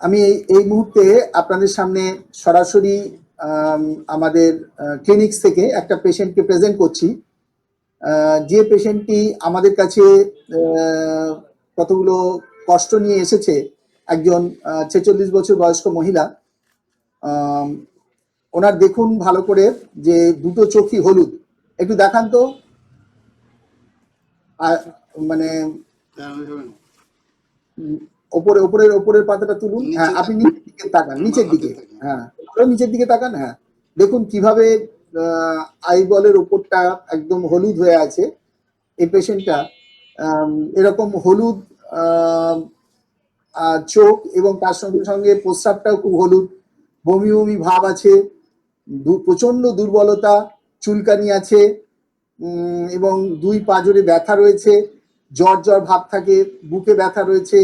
আমি এই এই মুহূর্তে আপনাদের সামনে সরাসরি আমাদের ক্লিনিক্স থেকে একটা পেশেন্টকে প্রেজেন্ট করছি। যে পেশেন্টটি আমাদের কাছে কতগুলো কষ্ট নিয়ে এসেছে একজন ছেচল্লিশ বছর বয়স্ক মহিলা ওনার দেখুন ভালো করে যে দুটো চোখই হলুদ। একটু দেখান তো। মানে ওপরে ওপরের ওপরের পাতাটা তুলুন। হ্যাঁ আপনি নিচের দিকে তাকান নিচের দিকে। হ্যাঁ নিচের দিকে তাকান হ্যাঁ। দেখুন কীভাবে আইবলের ওপরটা একদম হলুদ হয়ে আছে। এই পেশেন্টটা এরকম হলুদ চোখ এবং তার সঙ্গে সঙ্গে প্রস্রাবটাও খুব হলুদ। বমি বমি ভাব আছে। প্রচণ্ড দুর্বলতা চুলকানি আছে। এবং দুই পাঁজরে ব্যথা রয়েছে। জ্বর জ্বর ভাব থাকে বুকে ব্যথা রয়েছে।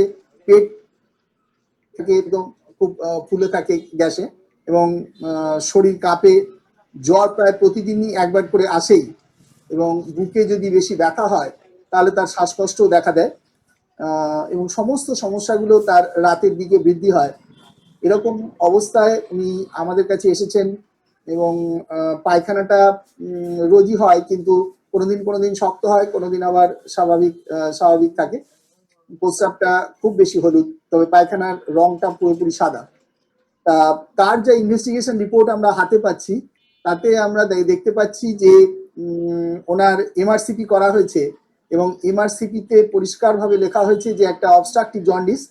পেট থেকে একদম খুব ফুলে থাকে গ্যাসে এবং শরীর কাঁপে, জ্বর প্রায় প্রতিদিনই একবার করে আসেই এবং বুকে যদি বেশি ব্যথা হয় তাহলে তার শ্বাসকষ্টও দেখা দেয় এবং সমস্ত সমস্যাগুলো তার রাতের দিকে বৃদ্ধি হয়। এরকম অবস্থায় উনি আমাদের কাছে এসেছেন এবং পায়খানাটা রোজই হয় কিন্তু কোনোদিন কোনোদিন শক্ত হয়, কোনোদিন আবার স্বাভাবিক স্বাভাবিক থাকে। প্রস্রাবটা খুব বেশি হলুদ, তবে পায়খানার রংটা পুরোপুরি সাদা। তা তার যে ইনভেস্টিগেশন রিপোর্ট আমরা হাতে পাচ্ছি, তাতে আমরা দেখতে পাচ্ছি যে ওনার এমআরসিপি করা হয়েছে এবং এমআরসিপিতে পরিষ্কারভাবে লেখা হয়েছে যে একটা obstructive jaundice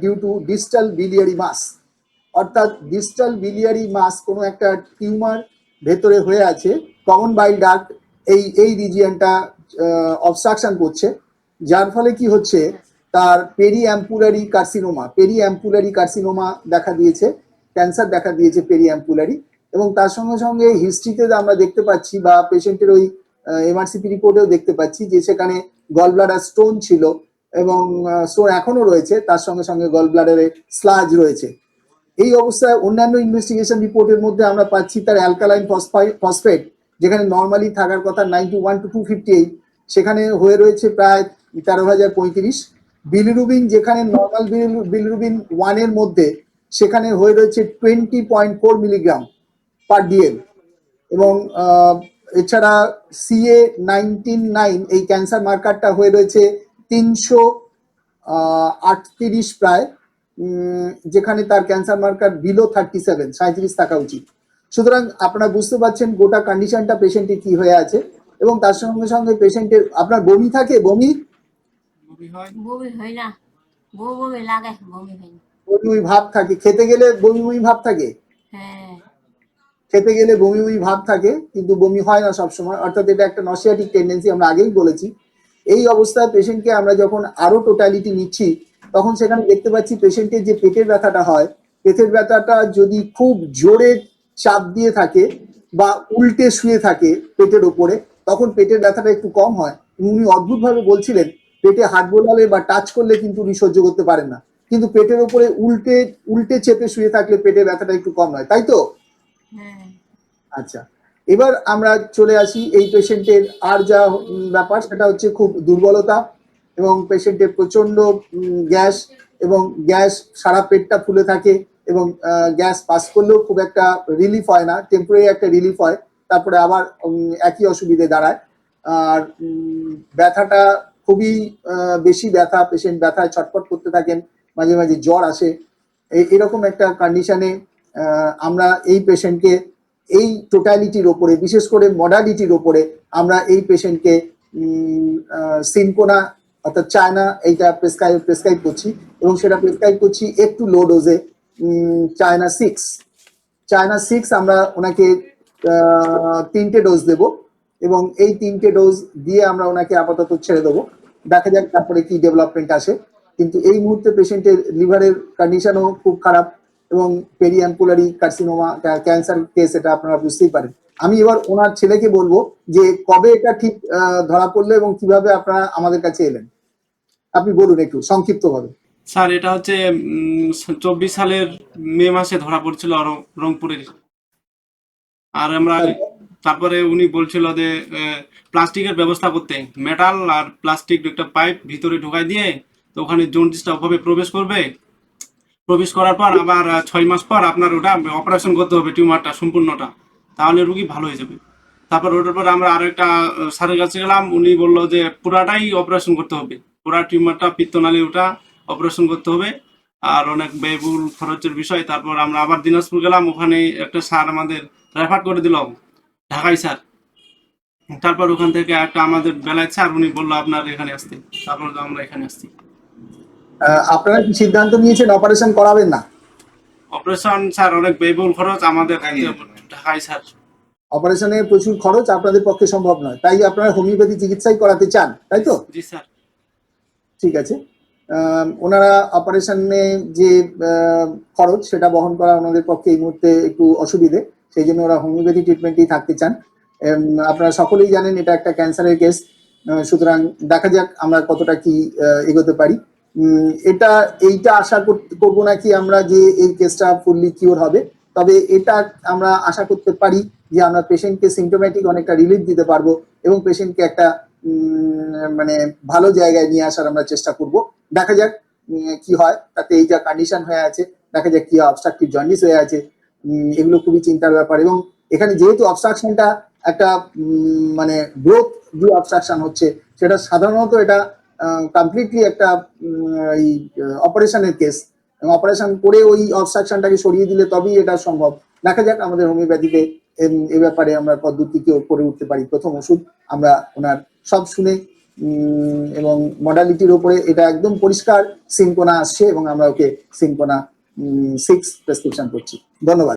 due to distal biliary mass অর্থাৎ ডিস্টাল বিলিয়ারি মাস কোনো একটা টিউমার ভেতরে হয়ে আছে কমন বাইল ডাক্ট এই এই রিজিয়নটা অবস্ট্রাকশন করছে। যার ফলে কি হচ্ছে, তার peri ampullary carcinoma peri ampullary carcinoma দেখা দিয়েছে ক্যান্সার দেখা দিয়েছে পেরি অ্যাম্পুলারি এবং তার সঙ্গে সঙ্গে হিস্ট্রিতে আমরা দেখতে পাচ্ছি বা পেশেন্টের ওই এমআরসিপি রিপোর্টেও দেখতে পাচ্ছি যে সেখানে গল ব্লাডার স্টোন ছিল এবং স্টোন এখনও রয়েছে, তার সঙ্গে সঙ্গে গল ব্লাডারে স্লাজ রয়েছে। এই অবস্থায় অন্যান্য ইনভেস্টিগেশন রিপোর্টের মধ্যে আমরা পাচ্ছি তার অ্যালকালাইন ফসফেট যেখানে নর্মালি থাকার কথা ninety one to two fifty eight সেখানে হয়ে রয়েছে প্রায় তেরো হাজার পঁয়ত্রিশ। বিলিরুবিন যেখানে নর্মাল বিলিরুবিন ওয়ানের মধ্যে, সেখানে হয়ে রয়েছে twenty point four milligram per dL এবং এছাড়া সিএ নাইনটিন নাইন এই ক্যান্সার মার্কারটা হয়ে রয়েছে তিনশো আটত্রিশ প্রায়। যেখানে তার cancer marker below thirty seven সাঁত্রিশ থাকা উচিত। সুতরাং আপনারা বুঝতে পারছেন গোটা কন্ডিশনটা পেশেন্টের কি হয়ে আছে। এবং তার সঙ্গে সঙ্গে পেশেন্টের আপনার বমি থাকে? বমি বমি হয়? না। বউ বমি লাগে বমি হয় না। বমি বমি ভাব থাকে। খেতে গেলে বমি বমি ভাব থাকে? হ্যাঁ। খেতে গেলে বমি বমি ভাব থাকে কিন্তু বমি হয় না সবসময়। অর্থাৎ এটা একটা নসিয়াটিক টেন্ডেন্সি আমরা আগেই বলেছি। এই অবস্থায় পেশেন্টকে আমরা যখন আরও টোটালিটি নিচ্ছি তখন সেখানে দেখতে পাচ্ছি পেশেন্টের যে পেটের ব্যথাটা হয় পেটের ব্যথাটা যদি খুব জোরে চাপ দিয়ে থাকে বা উল্টে শুয়ে থাকে পেটের ওপরে তখন পেটের ব্যথাটা একটু কম হয়। উনি অদ্ভুতভাবে বলছিলেন পেটে হাত বোলালে বা টাচ করলে কিন্তু উনি সহ্য করতে পারেন না। কিন্তু পেটের ওপরে উল্টে উল্টে চেপে শুয়ে থাকলে পেটের ব্যথাটা একটু কম হয় তাই তো? হ্যাঁ। আচ্ছা এবার আমরা চলে আসি এই পেশেন্টের আর যা ব্যাপার সেটা হচ্ছে খুব দুর্বলতা এবং পেশেন্টের প্রচণ্ড গ্যাস এবং গ্যাস সারা পেটটা ফুলে থাকে এবং গ্যাস পাস করলেও খুব একটা রিলিফ হয় না টেম্পোরারি একটা রিলিফ হয় তারপরে আবার একই অসুবিধে দাঁড়ায়। আর ব্যথাটা খুবই বেশি ব্যথা পেশেন্ট ব্যথায় ছটফট করতে থাকেন, মাঝে মাঝে জ্বর আসে। এরকম একটা কন্ডিশনে আমরা এই পেশেন্টকে এই টোটালিটির ওপরে, বিশেষ করে মডালিটির ওপরে, আমরা এই পেশেন্টকে সিনকোনা অর্থাৎ চায়না এইটা প্রেসক্রাইব প্রেসক্রাইব করছি এবং সেটা প্রেসক্রাইব করছি একটু লো ডোজে চায়না সিক্স চায়না সিক্স আমরা ওনাকে তিনটে ডোজ দেব এবং এই তিনটে ডোজ দিয়ে আমরা ওনাকে আপাতত ছেড়ে দেবো। দেখা যাক তারপরে কি ডেভেলপমেন্ট আসে। কিন্তু এই মুহূর্তে পেশেন্টের লিভারের কন্ডিশনও খুব খারাপ এবং পেরিয়াম্পুলারি কার্সিনোমা ক্যান্সার কেস এটা আপনারা বুঝতেই পারেন। আমি এবার ওনার ছেলেকে বলব যে কবে এটা ঠিক ধরা পড়ল এবং কীভাবে আপনারা আমাদের কাছে এলেন। আপনি বলুন একটু সংক্ষিপ্তভাবে। স্যার এটা হচ্ছে চব্বিশ সালের মে মাসে ধরা পড়ছিল রংপুরের। আর আমরা তারপরে উনি বলছিল যে প্লাস্টিকের ব্যবস্থা করতে। মেটাল আর প্লাস্টিক একটা পাইপ ভিতরে ঢোকাই দিয়ে তো ওখানে জন্ডিসটা ওভাবে প্রবেশ করবে। প্রবেশ করার পর আবার ছয় মাস পর আপনার ওটা অপারেশন করতে হবে টিউমারটা, সম্পূর্ণটা। তাহলে রুগী ভালো হয়ে যাবে। তারপর ওটার পর আমরা আরেকটা একটা স্যারের কাছে গেলাম। উনি বলল যে, পুরাটাই অপারেশন করতে হবে। পুরা টিউমারটা, পিত্তনালী ওটা অপারেশন করতে হবে। আর অনেক ব্যয়বহুল খরচের বিষয়। তারপর আমরা আবার দিনাজপুর গেলাম। ওখানে একটা স্যার আমাদের রেফার করে দিল। ঢাকাই স্যার। তারপর ওখান থেকে একটা আমাদের বেলায় স্যার উনি বলল আপনার এখানে আসতে। তারপর তো আমরা এখানে আসছি। আপনারা কি সিদ্ধান্ত নিয়েছেন অপারেশন করাবেন না? অপারেশন স্যার অনেক ব্যয়বহুল খরচ আমাদের ঢাকাই স্যার। অপারেশনে প্রচুর খরচ আপনাদের পক্ষে সম্ভব নয়। তাই আপনারা হোমিওপ্যাথি চিকিৎসাই করাতে চান তাই তো? জি স্যার। ঠিক আছে। ওনারা অপারেশনে যে খরচ সেটা বহন করা ওনাদের পক্ষে এই মুহূর্তে একটু অসুবিধে। সেই জন্য ওরা হোমিওপ্যাথি ট্রিটমেন্টেই থাকতে চান। আপনারা সকলেই জানেন এটা একটা ক্যান্সারের কেস সুতরাং দেখা যাক আমরা কতটা কি এগোতে পারি। এটা, এইটা আশা কর- করব না কি আমরা যে এই কেসটা ফুললি কিওর হবে। তবে এটা আমরা আশা করতে পারি যে আমরা পেশেন্টকে সিমটোম্যাটিক অনেকটা রিলিফ দিতে পারব এবং পেশেন্টকে একটা মানে ভালো জায়গায় নিয়ে আসার আমরা চেষ্টা করব। দেখা যাক কি হয়। তাতে এই যা কন্ডিশন হয়ে আছে, দেখা যাক কি অবস্ট্রাকটিভ জন্ডিস হয়ে আছে। এগুলো খুবই চিন্তার ব্যাপার এবং এখানে যেহেতু অবস্ট্রাকশনটা একটা মানে গ্রোথ যে অবস্ট্রাকশন হচ্ছে, সেটা সাধারণত এটা কমপ্লিটলি একটা এই অপারেশনের কেস অপারেশন করে ওই অবস্ট্রাকশনটাকে সরিয়ে দিলে তবেই এটা সম্ভব। দেখা যাক আমাদের হোমিওপ্যাথিতে এ ব্যাপারে আমরা পদ্ধতিকে করে উঠতে পারি। প্রথম ওষুধ আমরা ওনার সব শুনে এবং মডালিটির উপরে এটা একদম পরিষ্কার সিনকোনা আসছে এবং আমরা ওকে সিনকোনা সিক্স প্রেসক্রিপশন করছি। ধন্যবাদ।